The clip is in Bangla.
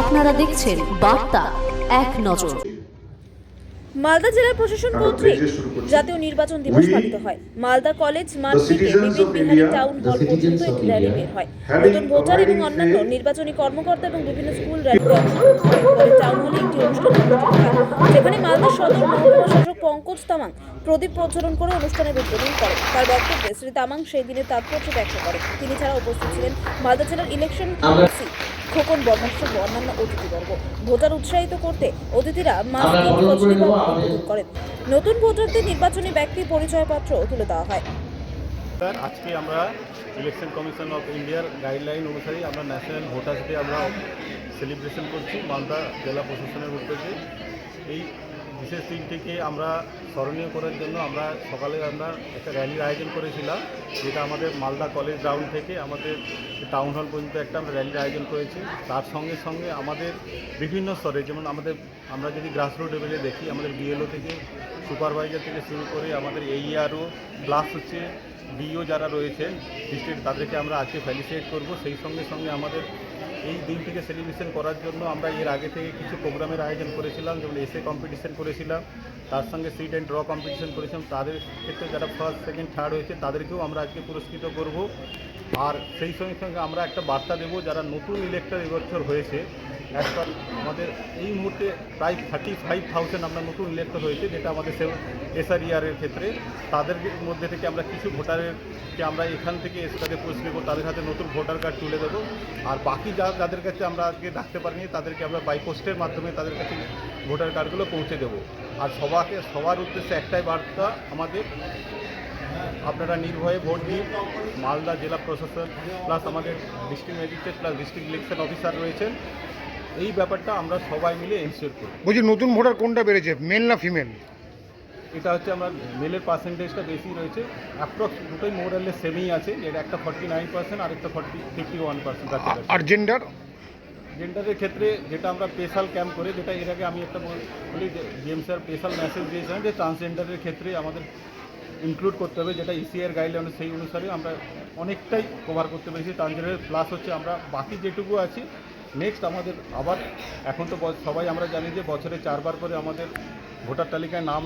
আপনারা দেখছেন বার্তা এক নজর। মালদা জেলা প্রশাসন কর্তৃক। জাতীয় নির্বাচন দিবস পালিত হয়। মালদা কলেজ মাঠ থেকে বিপিন of টাউন হল পর্যন্ত একটি র্যালি বের হয়। নতুন ভোটার এবং অন্যান্য নির্বাচনী কর্মকর্তা এবং বিভিন্ন স্কুল র্যালিতে অংশগ্রহণ করে টাউন হলে একটি অনুষ্ঠান অনুষ্ঠিত হয়। যেখানে মালদা সদর মহকুমা পঙ্কজ তামাং। প্রদীপ প্রজ্বলন করে অনুষ্ঠানের উদ্বোধন করেন তার বক্তব্যে শ্রী তামাং সেই দিনের তাৎপর্য ব্যাখ্যা করেন। তিনি ছাড়া উপস্থিত ছিলেন মালদা জেলার ইলেকশন খোকন বর্মা সহ অন্যান্য অতিথিবর্গ। ভোটার উৎসাহিত করতে অতিথিরা মাস্ক করেন। নতুন ভোটারদের নির্বাচনী ব্যক্তি পরিচয়পত্র তুলে দেওয়া হয়। স্যার আজকে আমরা ইলেকশন কমিশন অফ ইন্ডিয়ার গাইডলাইন অনুসারে আমরা ন্যাশনাল ভোটার্স ডে আমরা সেলিব্রেশন করছি মালদা জেলা প্রশাসনের উদ্যোগে। এই বিশেষ দিনটিকে আমরা স্মরণীয় করার জন্য আমরা সকালে আমরা একটা র্যালির আয়োজন করেছিলাম, যেটা আমাদের মালদা কলেজ গ্রাউন্ড থেকে আমাদের টাউন হল পর্যন্ত একটা আমরা র্যালির আয়োজন করেছি। তার সঙ্গে সঙ্গে আমাদের বিভিন্ন স্তরে, যেমন আমাদের, আমরা যদি গ্রাসরুট লেভেলে দেখি, আমাদের বিএলও থেকে সুপারভাইজার থেকে শুরু করে আমাদের এইআরও প্লাস হচ্ছে ডিও যারা রয়েছেন ডিস্ট্রিক্ট তাদেরকে আমরা আজকে ফ্যালিসিয়েট করব। সেই সঙ্গে সঙ্গে আমাদের এই দিনটিকে সেলিব্রেশন করার জন্য আমরা এর আগে থেকে কিছু প্রোগ্রামের আয়োজন করেছিলাম, যেমন এসে কম্পিটিশন করেছিলাম, তার সঙ্গে সিট অ্যান্ড ড্র কম্পিটিশন করেছিলাম। তাদের ক্ষেত্রে যারা ফার্স্ট সেকেন্ড থার্ড হয়েছে, তাদেরকেও আমরা আজকে পুরস্কৃত করব। আর সেই সঙ্গে সঙ্গে আমরা একটা বার্তা দেবো, যারা নতুন ইলেক্টর এবছর হয়েছে একটা আমাদের এই মুহূর্তে প্রায় থার্টি ফাইভ থাউজেন্ড আমরা নতুন ইলেক্টর হয়েছে, যেটা আমাদের এসআরইআরের ক্ষেত্রে। তাদের মধ্যে থেকে আমরা কিছু ভোটারেরকে আমরা এখান থেকে এসে তাদের পুরস্কৃত করব তাদের হাতে নতুন ভোটার কার্ড তুলে দেবো। আর বাকি যা যাদের কাছে আমরা আজকে ডাকতে পারিনি, তাদেরকে আমরা বাই পোস্টের মাধ্যমে তাদের কাছে ভোটার কার্ডগুলো পৌঁছে দেবো। আর সবাকে, সবার উদ্দেশ্যে একটাই বার্তা, আমাদের আপনারা নির্ভয়ে ভোট দিন। মালদা জেলা প্রশাসন প্লাস আমাদের district magistrate plus district election officer রয়েছেন। এই ব্যাপারটা আমরা সবাই মিলে এনশিওর করি। বলছি নতুন ভোটার কোনটা বেড়েছে মেল না ফিমেল এটা হচ্ছে আমরা মেলের পার্সেন্টেজটা বেশি রয়েছে। অ্যাপ্রক্স দুটোই মোরালে সেমই আছে। যেটা একটা ফর্টি নাইন পার্সেন্ট আর একটা ফর্টি ফিফটি ওয়ান পার্সেন্ট আর জেন্ডার জেন্ডারের ক্ষেত্রে যেটা আমরা স্পেশাল ক্যাম্প করে যেটা এর আগে আমি একটা বলি যে জেমস স্যার স্পেশাল মেসেজ দিয়েছিলেন যে ট্রান্সজেন্ডারের ক্ষেত্রে আমাদের ইনক্লুড করতে হবে যেটা ইসিআর গাইডলাইন সেই অনুসারে আমরা অনেকটাই কভার করতে পেরেছি ট্রান্সজেন্ডারের প্লাস হচ্ছে আমরা বাকি যেটুকু আছি নেক্সট আমাদের আবার, এখন তো সবাই আমরা জানি যে বছরে চারবার করে আমাদের ভোটার তালিকায় নাম